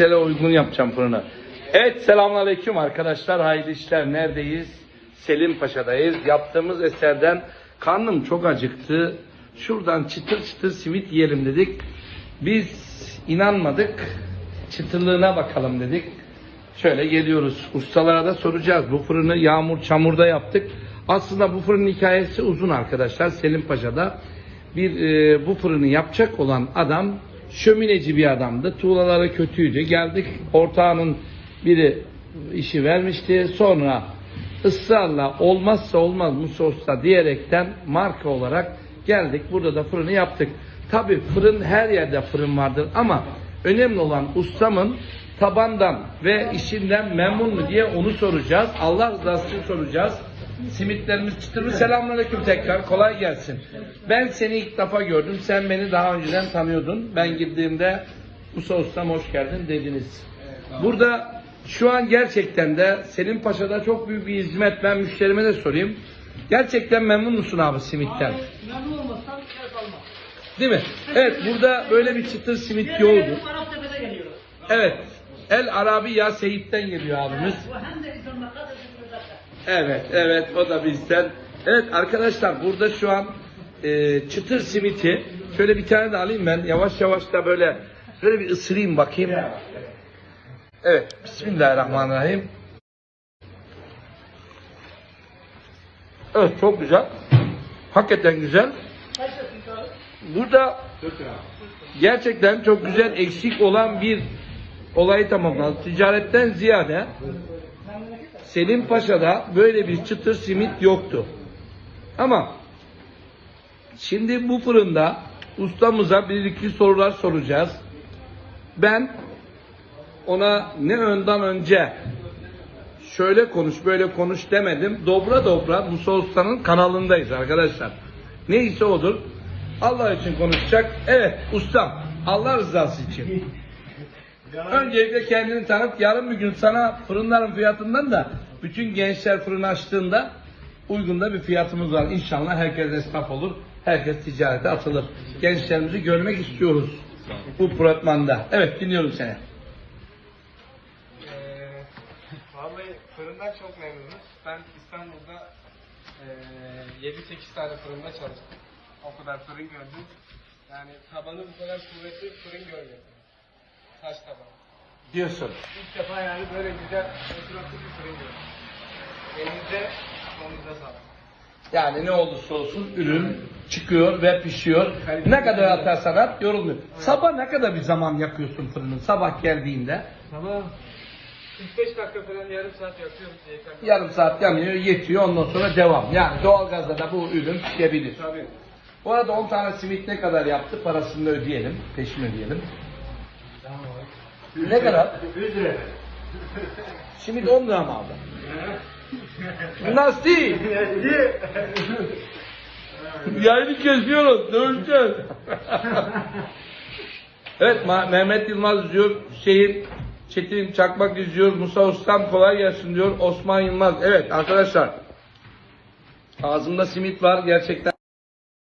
gençlere uygun yapacağım fırını. Evet selamünaleyküm arkadaşlar. Hayırlı işler. Neredeyiz? Selim Paşa'dayız. Yaptığımız eserden karnım çok acıktı. Şuradan çıtır çıtır simit yiyelim dedik. Biz inanmadık. Çıtırlığına bakalım dedik. Şöyle geliyoruz. Ustalara da soracağız. Bu fırını yağmur çamurda yaptık. Aslında bu fırının hikayesi uzun arkadaşlar. Selim Paşa'da bir e, bu fırını yapacak olan adam şömineci bir adamdı. Tuğlaları kötüydü. Geldik ortağının biri işi vermişti. Sonra ısrarla olmazsa olmaz Musa Usta diyerekten marka olarak geldik. Burada da fırını yaptık. Tabi fırın her yerde fırın vardır ama önemli olan ustamın tabandan ve işinden memnun mu diye onu soracağız. Allah rızası soracağız. Simitlerimiz çıtır mı? Selamünaleyküm tekrar. Kolay gelsin. Ben seni ilk defa gördüm. Sen beni daha önceden tanıyordun. Ben girdiğimde Musa Ustam hoş geldin dediniz. Burada şu an gerçekten de Selim Paşa'da çok büyük bir hizmet. Ben müşterime de sorayım. Gerçekten memnun musun abi simitten? Memnun olmazsan ders almaz. Değil mi? Evet burada böyle bir çıtır simit yoğurdu. Evet. El Arabi ya Seyit'ten geliyor abimiz. Hem de. Evet, evet o da bizden. Evet arkadaşlar burada şu an e, çıtır simiti şöyle bir tane de alayım ben. Yavaş yavaş da böyle böyle bir ısırayım bakayım. Evet, Bismillahirrahmanirrahim. Evet, çok güzel. Hakikaten güzel. Burada gerçekten çok güzel eksik olan bir olayı tamamladı. Ticaretten ziyade Selim Paşa'da böyle bir çıtır simit yoktu. Ama şimdi bu fırında ustamıza bir iki sorular soracağız. Ben ona ne önden önce şöyle konuş böyle konuş demedim. Dobra dobra Musa Usta'nın kanalındayız arkadaşlar. Neyse odur. Allah için konuşacak. Evet ustam Allah rızası için. Öncelikle kendini tanıt. Yarın bir gün sana fırınların fiyatından da bütün gençler fırın açtığında uygun da bir fiyatımız var. İnşallah herkes esnaf olur. Herkes ticarete atılır. Gençlerimizi görmek istiyoruz bu protmanda. Evet dinliyorum seni. Ee, vallahi fırından çok memnunuz. Ben İstanbul'da eee 7-8 tane fırında çalıştım. O kadar fırın gördüm. Yani tabanı bu kadar kuvvetli fırın görmedim. Taş taban. Diyorsun. İlk defa yani böyle güzel oturaklı bir fırın gördüm. Elinize, kolunuza sağlık. Yani ne olursa olsun ürün çıkıyor ve pişiyor. Ne kadar atarsan at yorulmuyor. Sabah ne kadar bir zaman yakıyorsun fırının? Sabah geldiğinde Tamam. 45 dakika falan yarım saat yakıyoruz yeter. yarım saat yanıyor, yetiyor ondan sonra devam. Yani doğalgazda da bu ürün pişebilir. Tabii. Bu arada 10 tane simit ne kadar yaptı? Parasını ödeyelim. Peşin ödeyelim. Ne kadar? 100 lira. Simit 10 lira mı aldı? Nasıl? Yayını kesiyoruz. Döveceğiz. evet Mehmet Yılmaz diyor. Hüseyin Çetin Çakmak izliyor. Musa Ustam kolay gelsin diyor. Osman Yılmaz. Evet arkadaşlar. Ağzımda simit var. Gerçekten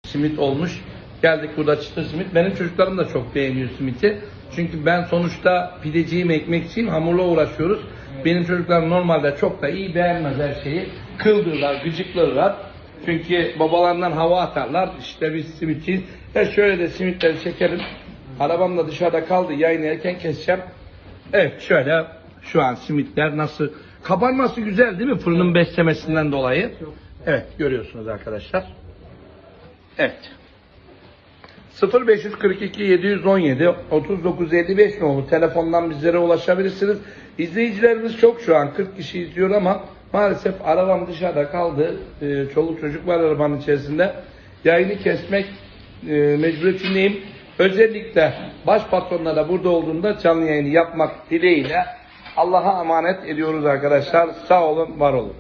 simit olmuş. Geldik burada çıtır simit. Benim çocuklarım da çok beğeniyor simiti. Çünkü ben sonuçta pideciyim, ekmekçiyim, hamurla uğraşıyoruz. Benim çocuklar normalde çok da iyi beğenmez her şeyi. Kıldırırlar, gıcıklarlar. Çünkü babalarından hava atarlar. İşte biz simitçiyiz. E şöyle de simitleri çekelim. Arabam da dışarıda kaldı. Yayını erken keseceğim. Evet şöyle şu an simitler nasıl kabarması güzel değil mi fırının beslemesinden dolayı? Evet görüyorsunuz arkadaşlar. Evet. 0542 717 3955 nolu telefondan bizlere ulaşabilirsiniz. İzleyicilerimiz çok şu an 40 kişi izliyor ama maalesef arabam dışarıda kaldı. Ee, çoluk çocuk var arabanın içerisinde. Yayını kesmek e, mecburiyetindeyim. Özellikle baş patronla da burada olduğunda canlı yayını yapmak dileğiyle Allah'a emanet ediyoruz arkadaşlar. Sağ olun, var olun.